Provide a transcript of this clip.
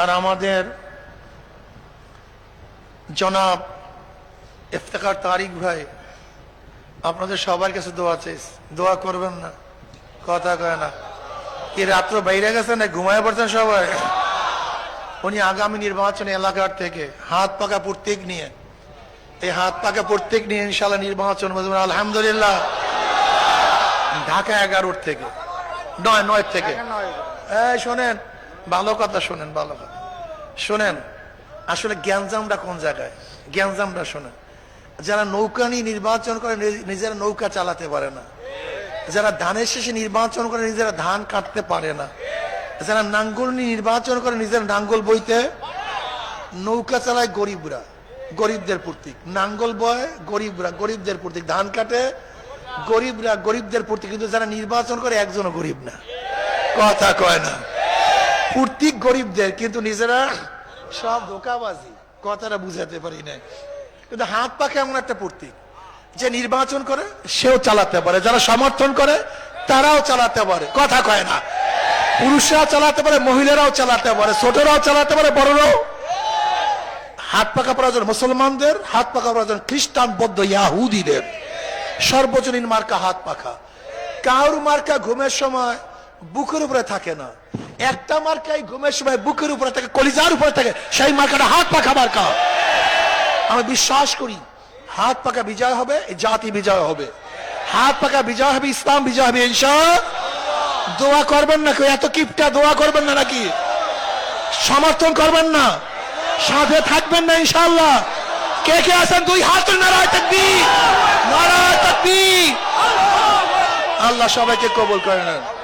আর আমাদের জনাব ইফতেখার তারিক ভাই, আপনাদের সবার কাছে দোয়া চাইস দোয়া করবেন না। কথা কয় না। কি রাত্র বাইরে গেছে না ঘুমায় পড়ছেন সবাই? উনি আগামী নির্বাচন এলাকার থেকে হাত পাকা প্রত্যেক নিয়ে, এই হাত পাকা প্রত্যেক নিয়ে ইনশাল্লাহ নির্বাচন আলহামদুলিল্লাহ। ঢাকা এগারোর থেকে, নয় নয় থেকে। এই, শোনেন ভালো কথা শোনেন, ভালো কথা। শোনেন, আসলে জ্ঞানজামটা কোন জায়গায়? জ্ঞানজামটা শোনেন। যারা নৌকা নিয়ে নির্বাচন করে নিজেরা নৌকা চালাতে পারে না। যারা ধানের শেষে নির্বাচন করে, নিজেরা ধান কাটতে পারে না। যারা নাঙ্গল নিয়ে নির্বাচন করে, নিজেরা নাঙ্গল বইতে নৌকা চালায় গরিবরা, গরিবদের প্রতীক। নাঙ্গল বয়, গরিবরা, গরিবদের প্রতীক। ধান কাটে, গরিবরা গরিবদের প্রতীক। কিন্তু যারা নির্বাচন করে, একজনও গরিব না। কথা কয় না। প্রতীক গরিবদের, কিন্তু নিজেরা সব ধোকাবাজি। কথাটা বুঝাতে পারি না কিন্তু হাত পাকে এমন একটা প্রতীক যে নির্বাচন করে, সেও চালাতে পারে। যারা সমর্থন করে, তারাও চালাতে পারে। কথা কয় না। পুরুষরাও চালাতে পারে, মহিলারাও চালাতে পারে, ছোটরাও চালাতে পারে, বড়রাও। হাত পাকা প্রয়োজন মুসলমানদের, হাত পাকা প্রয়োজন খ্রিস্টান বৌদ্ধ ইয়াহুদিদের। সর্বজনীন মার্কা হাত পাখা। কাউর মার্কা ঘুমের সময় বুকের উপরে থাকে না। একটা মার্কাই ঘুমের সময় বুকের উপরে থাকে, কলিজার উপরে থাকে, সেই মার্কাটা হাত পাখা মার্কা। আমি বিশ্বাস করি, হাত পাকা বিজয় হবে জাতি বিজয় হবে। হাত পাকা বিজয় হবে, ইসলাম বিজয় হবে দোয়া করবেন না কেউ, এত কিপটা দোয়া করবেন না নাকি? সমর্থন করবেন না। সাথে থাকবেন না ইনশাল্লাহ কে কে আছেন? দুই হাত, নারায় থাকবি নারায় আল্লাহ সবাইকে কবুল করে নেন।